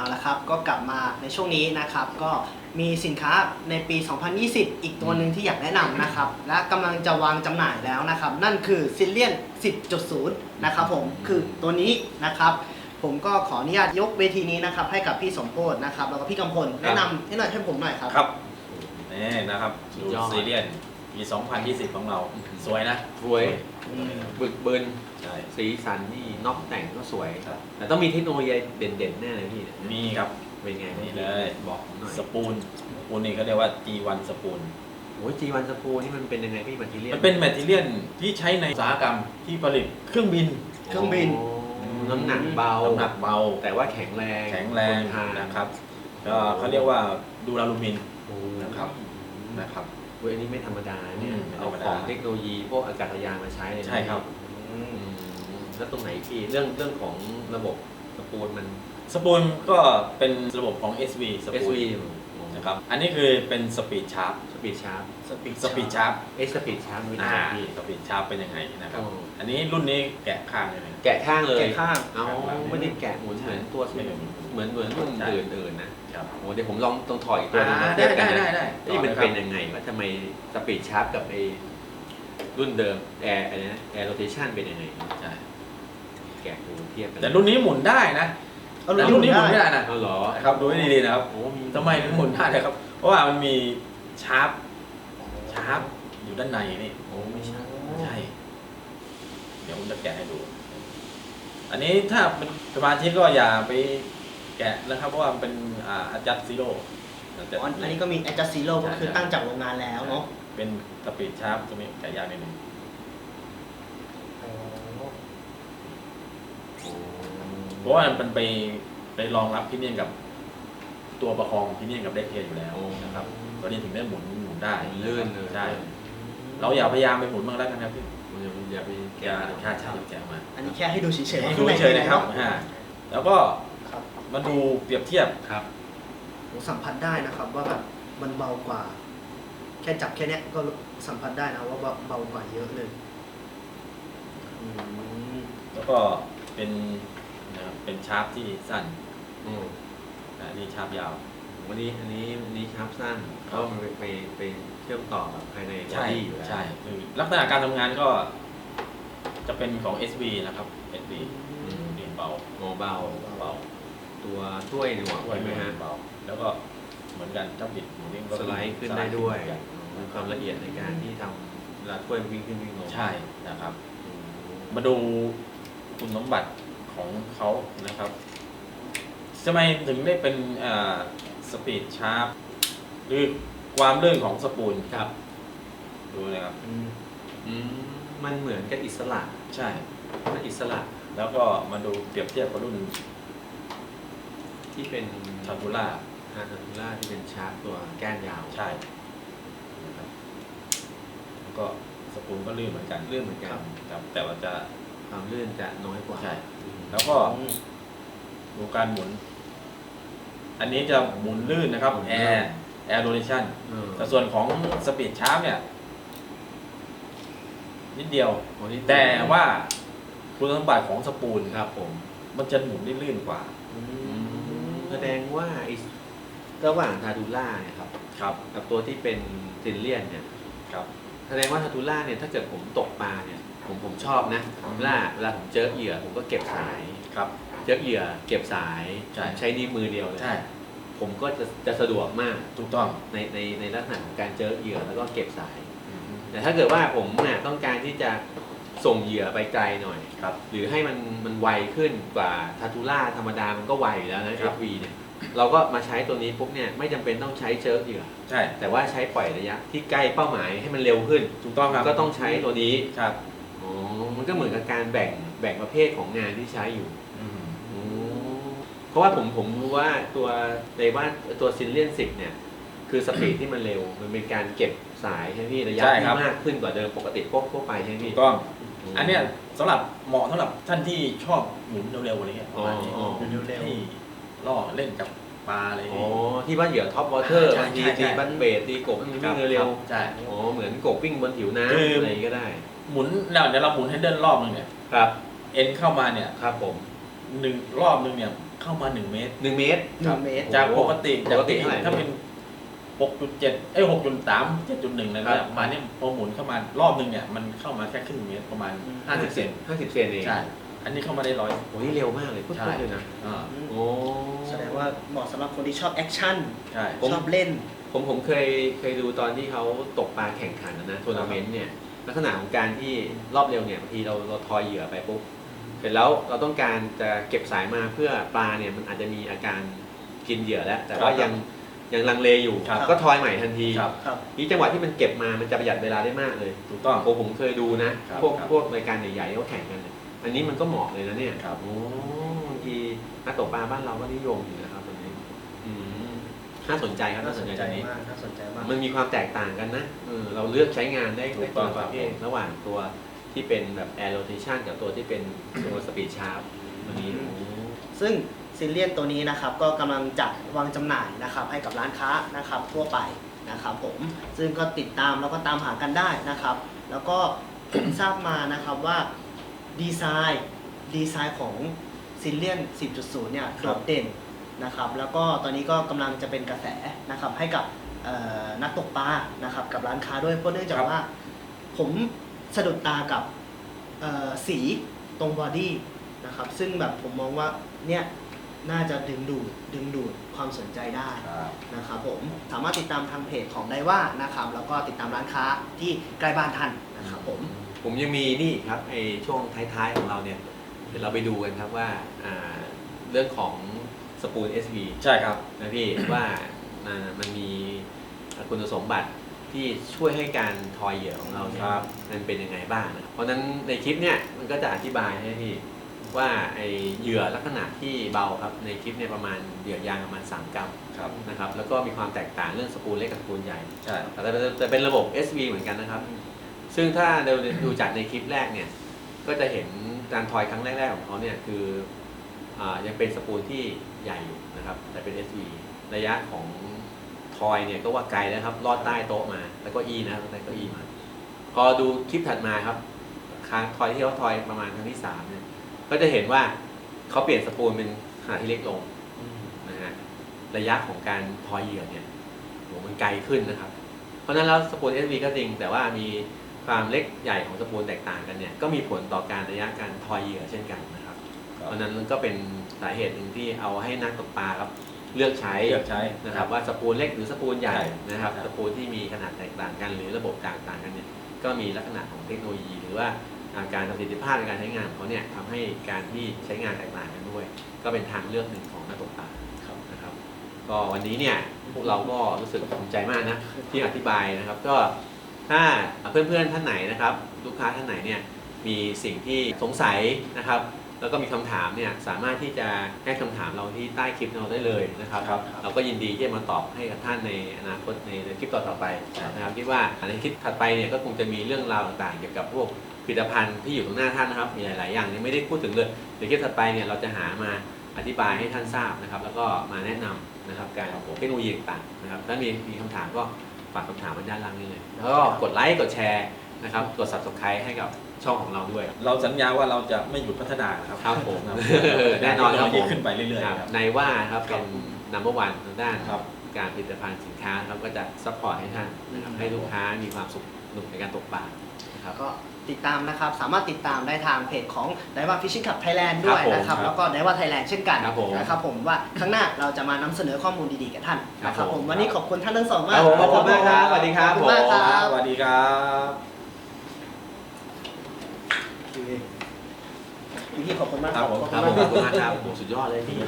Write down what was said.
เอาละครับ ก็กลับมาในช่วงนี้นะครับ ก็มีสินค้าในปี 2020 อีกตัวหนึ่งที่อยากแนะนำนะครับ และกำลังจะวางจำหน่ายแล้วนะครับ นั่นคือซิลเลียน 10.0 นะครับผม คือตัวนี้นะครับ ผมก็ขออนุญาตยกเวทีนี้นะครับ ให้กับพี่สมโพธนะครับ แล้วก็พี่กำพล แนะนำให้หน่อยให้ผมหน่อยครับ ครับนี่นะครับสุดูดยอดซีเรียน ปี2020 ของเรา สวยนะสวยอืมบึกบึนใช่สีสันนี่น็อกแต่งก็สวย ครับ แต่ต้องมีเทคโนโลยีเด่นๆแน่เลยพี่มีครับ เป็นไงนี่เลย บอกผมหน่อยสปูนสปูนนี่เขาเรียกว่า G1 สปูน โอ้ยจีวันสปูนี่มันเป็นยังไงพี่มันทีเรียมันเป็นแมทเทียลที่ใช้ในอุตสาหกรรมที่ผลิตเครื่องบิน เครื่องบิน น้ำหนักเบาน้ำหนักเบา แต่ว่าแข็งแรงแข็งแรงทนทานนะครับ ก็เขาเรียกว่าดูราลูมินโอ้นะครับ นะครับ เว้ยอันนี้ไม่ธรรมดาเนี่ย อืมไม่ธเอารรมดาของเทคโนโลยีพวกอากาศยานมาใช้เลยนะใช่ครับ อืมแล้วตรงไหนพี่เรื่องเรื่องของระบบสปูนมัน สปูนก็เป็นระบบของ SV สปูน SV นะครับ อันนี้คือเป็นสปีดชาร์ปส ปีดชาร์ปสปีดสปีดชาร์ปเอสสปีดชาร์ปมีอ่าอะไรพี่สปีดชาร์ปเป็นยังไงนะครับโอ้อันนี้รุ่นนี้แกะข้างเลยนะแกะข้างเลยแกะข้างเอาไม่ได้แกะหมุนเหมือนตัวใช่เหมือนเหมือนรุ่นใช่ อื่นๆนะครับ โอ้เดี๋ยวผมลองต้องถอยอีกตัวหนึงอ่ามาเทียบกันได้นะได้ได้นี่มันต่อเลยครับเป็นยังไงว่าทำไมสปีดชาร์ปกับไอ้รุ่นเดิมแอร์อะไรนะแอร์โรเทชันเป็นยังไง ใช่แกะดูเทียบกันแต่รุ่นนี้หมุนได้นะเอาแต่รุ่รุ่นนนี้นี้หมุนไม่ได้ได้นะเอาเหรอนะครับดูให้ดีๆนะครับโอ้มีทำไมถึงหมุนได้นะครับ เพราะว่ามันมี ชาร์ปชาร์ปอยู่ด้านในนี่โอ้ไม่ใช่ใช่ เดี๋ยวผมจะแกะให้ดู อันนี้ถ้าเป็นสมาชิกก็อย่าไปแกะนะครับ เพราะว่ามันเป็นอ่า adjust zero อ๋ออันนี้ก็มี adjust zero ก็คือตั้งจากโรงงานแล้วเนาะเป็นสปีดชาร์ปตรงนี้แกะยากนิดนึงเพราะว่ามันไปไปรองรับพิเนียนกับ ตัวประคองพิเนียนกับเด็กเทียอยู่แล้วนะครับตัวนี้ถึงได้หมุนหมุนได้ลื่นเลย ใช่เราอย่าพยายามไปหมุนมากแล้วกันครับพี่อย่าอย่าไปอย่าแกะค่าเช่าแกะมาอันนี้แค่ให้ดูเฉยๆให้ว่าดูข้างในเฉยๆนะครับป็ไงอ่าแล้วก็ครับมาดูเปรียบเทียบครับผมสัมผัสได้นะครับว่าแบบมันเบากว่า แค่จับแค่เนี้ยก็สัมผัสได้นะว่าเบาเบากว่าเยอะเลยอืมแล้วก็เป็นนะครับเป็นชาร์ปที่สั้น อืมนะนี่ชาร์ปยาววันนี้อันนี้อันนี้ชาร์ปสั้นเพราะมันไปไปไปเชื่อมต่อกับภายในบอใช่ดี้อยู่แล้วใช่คือลักษณะการทำงานก็ จะเป็นของ SV นะครับ SV อืมเรียนเบาโมเบาเบาตัวช่วยหน่วงด้วยใช่ไหมฮะเบา แล้วก็เหมือนกันถ้าบิดหมุนวิ่งก็สไลด์ขึ้นได้ด้วยสไลด์มีความละเอียดในการที่ทำเวลาช่วยวิ่งขึ้นวิ่งลงใช่นะครับ อืมมาดูคุณสมบัติของเขานะครับ ทำไมถึงได้เป็นสปีดชาร์ปหรือความลื่นของสปูลครับ ดูนะครับอืมอืมมันเหมือนกับอิสระใช่ มันอิสระแล้วก็มาดูเปรียบเทียบกับรุ่นที่เป็นทาบูล่าฮาร์ทูล่าที่เป็นชาร์ปตัวแก้นยาวใช่นะครับแล้วก็สปูลก็ลื่นเหมือนกันเลื่อนเหมือนกันครับแต่ว่าจะความลื่นจะน้อยกว่า ใช่อืมแล้วก็ ดูการหมุน อันนี้จะหมุนลื่นนะครับแอร์แอร์โรเลชันเออแต่ส่วนของสปีดชาร์ปเนี่ย นิดเดียว โอ้นี่แต่ว่าคุณสมบัติของสปูลครับผมมันจะหมุนได้ลื่นกว่า อืมแสดงว่าไอ้ระหว่างทาดูล่าเนี่ยครับ ครับ กับตัวที่เป็นซินเลียนเนี่ย ครับ แสดงว่าทาทูล่าเนี่ยถ้าเกิดผมตกปลาเนี่ยผมผมชอบนะเวลาเวลาผมเจอเหยื่อผมก็เก็บสาย ครับ เจอเหยื่อเก็บสายใช่ ใช้นิ้วมือเดียวเลยใช่ผมก็จะจะสะดวกมากถูกต้องในในในลักษณะของการเจอเหยื่อแล้วก็เก็บสาย แต่ถ้าเกิดว่าผมเนี่ยต้องการที่จะส่งเหยื่อไปไกลหน่อย ครับ หรือให้มันมันไวขึ้นกว่าทาทูล่าธรรมดามันก็ไวอยู่แล้วนะ ครับ FV เนี่ยเราก็มาใช้ตัวนี้ปุ๊บเนี่ยไม่จำเป็นต้องใช้เจอเหยื่อ ใช่แต่ว่าใช้ปล่อยระยะที่ใกล้เป้าหมายให้มันเร็วขึ้น ถูกต้องครับก็ต้องใช้ตัวนี้ครับ อ๋อมันก็เหมือนกับการแบ่งแบ่งประเภทของงานที่ใช้อยู่อืมอ๋อ เพราะว่าผมผมรู้ว่าตัวในว่าตัวซินเลียนสิเนี่ย คือสปีดที่มันเร็ว มันเป็นการเก็บสายใช่ไหมพี่ระยะใช่คที่รับ มากขึ้นกว่าเดิมปกติพวกทั่วไปใช่ไหมถูพี่กต้อง อันเนี้ยสำหรับเหมาะสำหรับท่านที่ชอบหมุนเร็วๆอะไรเงี้ยประมาณนี้อ๋อ เร็วที่ล่อเล่นกับปลาอะไรอย่างอ๋อเงี้ย ที่ว่าเหยื่อท็อปวอเตอร์ใช่บางทีใช่ใช่ ตีบันเบสตีกบให้มันครัวิ่บงเร็วใช่ ๆอ๋อเหมือนกบวิ่งบนผิวคือน้ำอะไรก็ได้ หมุนเดี๋ยวเดี๋ยวเราหมุนให้เดินรอบนึงเนี่ยครับเอ็นเข้ามาเนี่ยครับผมหนึ่งรอบนึงเนี่ย เข้ามา1เมตร หนึ่งเมตร หนึ่งเมตร จากปกติปกติเท่าไหร่ ถ้าเป็น 6.7 เอ้ย 6.3 7.1 นะคครัรับบมาเนี่ยพอหมุนเข้ามารอบนึงเนี่ย มันเข้ามาแค่ครึ่งเมตรประมาณ 50 เซนห้าสิบเซนเองใช่ อันนี้เข้ามาได้ร้อย โอ้นี่เร็วมากเลยพูดใช่ๆเลยนะอ่าโอ้ แสดงว่าเหมาะสำหรับคนที่ชอบแอคชั่น ใช่ ผม ชอบเล่น ผมผมเคยเคยดูตอนที่เขาตกปลาแข่งขันนะนะทัวร์นาเมนต์เนี่ยลักษณะของการที่รอบเร็วเนี่ยบางทีเราเราทอยเหยื่อไปปุ๊บ เสร็จแล้วเราต้องการจะเก็บสายมาเพื่อปลาเนี่ยมันอาจจะมีอาการกินเหยื่อแล้ว แต่ว่ายังยังลังเลอยู่ ครับ ก็ทอยใหม่ทันทีครับ ครับ นี่จังหวะที่มันเก็บมามันจะประหยัดเวลาได้มากเลยถูกต้อง โอ้ผมเคยดูนะ ครับพวกครับพวกรายการใหญ่ๆที่เขาแข่งกันเนี่ยอันนี้มันก็เหมาะเลยนะเนี่ยครับ โอ้บางทีนักตกปลาบ้านเราก็นิยมอยู่นะครับตรงนี้อืมน่าสนใจครับน่าน่าสสนนใจใจตรงนี้ มากน่าสนใจมาก มันมีความแตกต่างกันนะเออเราเลือกใช้งานได้ถูได้กคต้นองละประเภทระหว่างตัว ที่เป็นแบบ air rotation กับตัวที่เป็นตัว speed sharp ตัวนี้อืมโอ้ซึ่งซิลเลียนตัวนี้นะครับก็กำลังจัดวางจำหน่ายนะครับให้กับร้านค้านะครับทั่วไปนะครับผมซึ่งก็ติดตามแล้วก็ตามหากันได้นะครับ แล้วก็ผมทราบมานะครับว่าดีไซน์ดีไซน์ของซิลเลียน 10.0 เนี่ยโดดเด่นนะครับแล้วก็ตอนนี้ก็กำลังจะเป็นกระแสนะครับให้กับเอ่อนักตกปลานะครับกับร้านค้าด้วยเพราะเนื่องจากว่าผม สะดุดตากับเอ่อสีตรงบอดี้นะครับ ซึ่งแบบผมมองว่าเนี่ยน่าจะดึงดูดดึงดูดความสนใจได้ครับนะครับผมสามารถติดตามทางเพจของไดว่านะครับ แล้วก็ติดตามร้านค้าที่ใกล้บ้านท่านนะครับผมผมยังมีนี่ครับไอช่วงท้ายๆของเราเนี่ยเดี๋ยวเราไปดูกันครับว่าอ่าเรื่องของสปูล SV ใช่ครับนะพี่ว่าอ่ามันมีคุณสมบัติ ที่ช่วยให้การทอยเหยื่อของเราเนี่ยครับ มันเป็นยังไงบ้างนะเพราะฉะนั้นในคลิปเนี่ยมันก็จะอธิบายให้พี่ว่าไอเหยื่อลักษณะที่เบาครับในคลิปเนี่ยประมาณเหยื่อยางประมาณ 3 กรัมครับ นะครับแล้วก็มีความแตกต่างเรื่องสปูลเล็กกับสปูลใหญ่ใช่แต่แต่แต่เป็นระบบ SV เหมือนกันนะครับ ซึ่งถ้าเราดูจากในคลิปแรกเนี่ยก็จะเห็นการทอยครั้งแรกๆของเขาเนี่ยคืออายังเป็นสปูลที่ใหญ่อยู่นะครับ แต่เป็น SV ระยะของ ทอยเนี่ยก็ว่าไกลแล้วครับ ลอดใต้โต๊ะมา แล้วก็อีนะครับใต้เก้าอี้มา พอดูคลิปถัดมาครับครั้งทอยที่เขาทอยประมาณครั้งที่สามเนี่ยก็จะเห็นว่าเขาเปลี่ยนสปูลเป็นขนาดที่เล็กลงนะฮะระยะของการทอยเหยื่อเนี่ยโหมันไกลขึ้นนะครับ เพราะฉะนั้นแล้วสปูล SV ก็จริง แต่ว่ามีความเล็กใหญ่ของสปูลแตกต่างกันเนี่ยก็มีผลต่อการระยะการทอยเหยื่อเช่นกันนะครับ เพราะฉะนั้นมันก็เป็นสาเหตุหนึ่งที่เอาให้นักตกปลาครับ เลือกใช้เลือกใช้นะครับว่าสปูลเล็กหรือสปูลใหญ่ใช่นะครับครับสปูลที่มีขนาดแตกต่างกัน หรือระบบต่างต่างกันเนี่ยก็มีลักษณะของเทคโนโลยี หรือว่าอ่าการประสิทธิภาพในการใช้งานของเขาเนี่ยทำให้การที่ใช้งานแตกต่างกันด้วย ก็เป็นทางเลือกหนึ่งของนักตกปลาครับนะครับ ก็วันนี้เนี่ยพวกเราก็รู้สึกภูมิใจมากนะที่อธิบายนะครับ ก็ถ้าเพื่อนๆท่านไหนนะครับ ลูกค้าท่านไหนเนี่ยมีสิ่งที่สงสัยนะครับ แล้วก็มีคำถามเนี่ยสามารถที่จะให้คำถามเราที่ใต้คลิปเราได้เลยนะครับ ครับ เราก็ยินดีที่จะมาตอบให้กับท่านในอนาคตในในคลิปต่อๆไปครับนะครับคิดว่าในคลิปถัดไปเนี่ยก็คงจะมีเรื่องราวต่างๆ เกี่ยวกับพวกผลิตภัณฑ์ที่อยู่ตรงหน้าท่านนะครับ มีหลายๆอย่างยังไม่ได้พูดถึงเลยเดี๋ยวคลิปถัดไปเนี่ยเราจะหามาอธิบายให้ท่านทราบนะครับ แล้วก็มาแนะนำนะครับการเทคโนโลยีต่างๆนะครับถ้ามีมีคำถามก็ฝากคำถามไว้ด้านล่างนี้เลยแล้วก็กดไลค์กดแชร์นะครับกด subscribe ให้กับ ช่องของเราด้วย เราสัญญาว่าเราจะไม่หยุดพัฒนานะครับครับผมครับแน่นอนครับผมขึ้นไปเรื่อยๆคครัรับบในว่าครับครัเป็บน number one ทางด้านครับการผลิตภัณฑ์สินค้านะครับก็จะซัพพอร์ตให้ท่านนะครับให้ลูกค้ามีความสุขสนุกในการตกปลานะครับก็ติดตามนะครับ สามารถติดตามได้ทางเพจของไดว่าฟิชชิ่ง l ับไทยแลนด์ด้วยครับผมนะครับครับ แล้วก็ไดว่าไทยแลนด์เช่นกันครับผมนะครับผมว่าครั้งหน้าเราจะมานำเสนอข้อมูลดีๆกับท่านนะคครัรับบผผมมวันนี้ขอบคุณท่านทั้งสองมากครับผมขอบคุณมากครับสวัสดีครับขอบคุณมากครับสวัสดีครับ พี่ขอบคุณมากครับผมขอบครับณผมมากขอบคุณมากครับโอ้โหสุดยอดเลยพี่